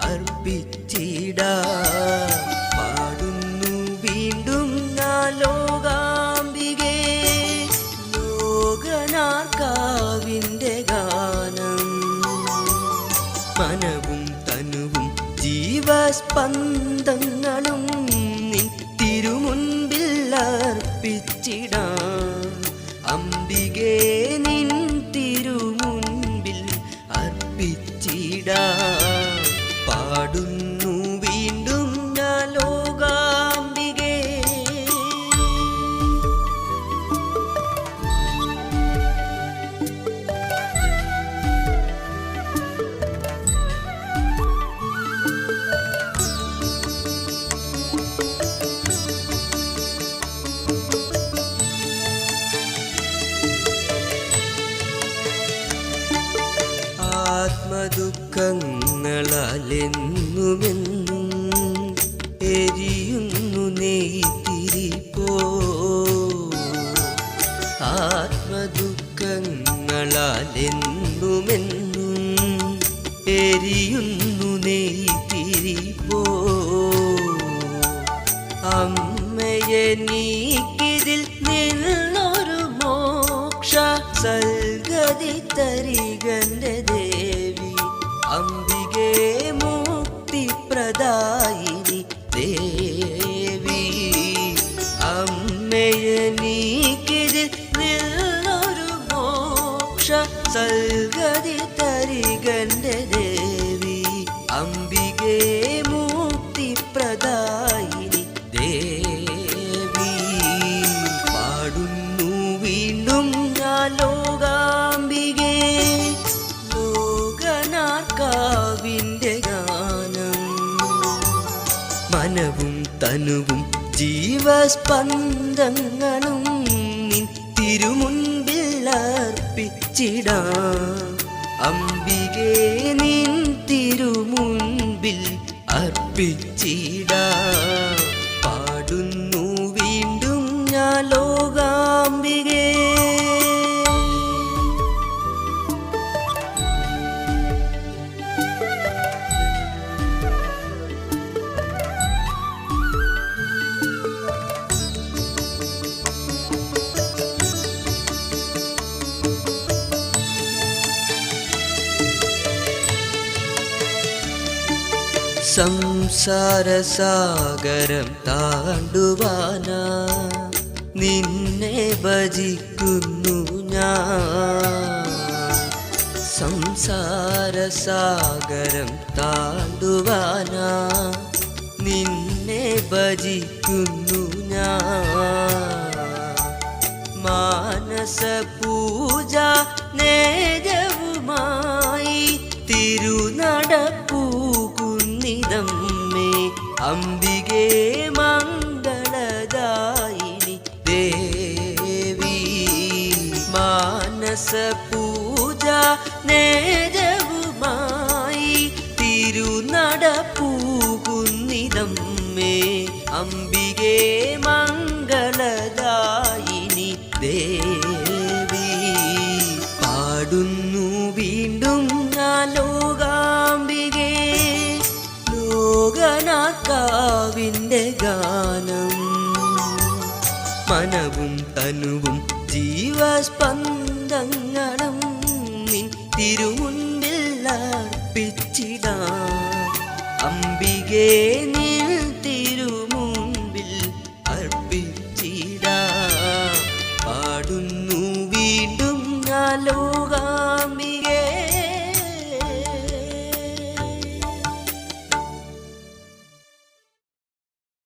അർപ്പിച്ചിടാ. പാടുന്നു വീണ്ടും ലോകാംബികേ. ഗാനം. തിരുമുൻപിൽ അംബികേ നിൻ തിരുമുൻപിൽ അർപ്പിച്ചിടാം. ആത്മദുഃഖങ്ങളാലെന്നുമെന്നും എരിയുന്നു നെയ്തിരിപ്പോ. ആത്മദുഃഖങ്ങളാലെന്നുമെന്നും എരിയുന്നു നെയ്തിരിപ്പോ. അമ്മയെ നീക്കിതിൽ നിന്നൊരു മോക്ഷ സൽഗതി തരികന്റെ ദേവി അംബികേ മുക്തി പ്രദായിനി ദേവി. അമ്മയെ നീക്കിതിൽ നിന്നൊരു മോക്ഷ സൽഗതി തരികന്റെ ദേവി. അംബികേ മനവും തനുവും ജീവസ്പന്ദങ്ങളും നിൻ തിരുമുൻപിൽ അർപ്പിച്ചിടാം. അംബികേ നിൻ തിരുമുൻപിൽ അർപ്പിച്ചിടാം സംസാരസാഗരം താണ്ടുവാനാ. നിന്നെ ഭജിക്കുന്നു ഞാൻ. സംസാരസാഗരം താണ്ടുവാനാ. നിന്നെ ഭജിക്കുന്നു ഞാൻ. മാനസ പൂജ നേരവുമായി അംബികേ മംഗളദായിനി ദേവി മാനസ പൂജ നേരവുമായി തിരുനടപ്പൂകുന്നിതമ്മേ അംബികേ മംഗളദായിനി ദേവി പാടുന്നു നിന്റെ ഗാനം. മനവും തനുവും ജീവസ്പന്ദങ്ങളും നിൻ തിരുമുൻപിൽ അർപ്പിച്ചിടാ. അംബികേ നീ തിരുമുൻപിൽ അർപ്പിച്ചിടാ. പാടുന്നു വീണ്ടും ഞാൻ ലോകാ